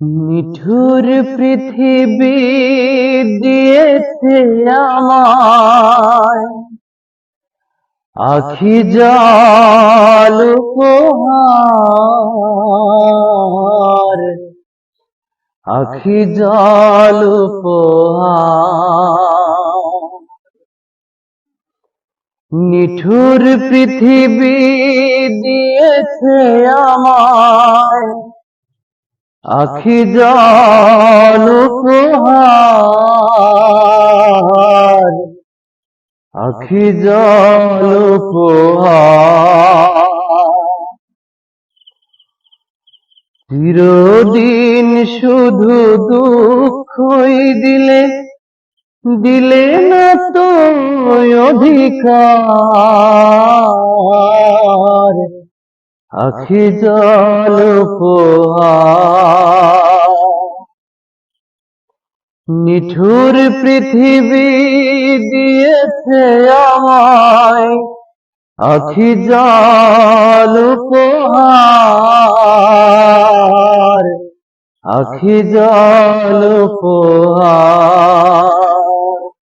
নিঠুর পৃথিবী দিয়েছে আমায়। আখি জল উপহার আখি জল নিঠুর পৃথিবী দিয়েছে আমায়। আখি জল উপহার। আখি জল চিরদিন শুধু দুঃখই দিলে দিলে না তো অধিকার। আখি জল নিঠুর পৃথিবী দিয়েছে আমায়। আখি জল উপহার। আখি জল উপহার।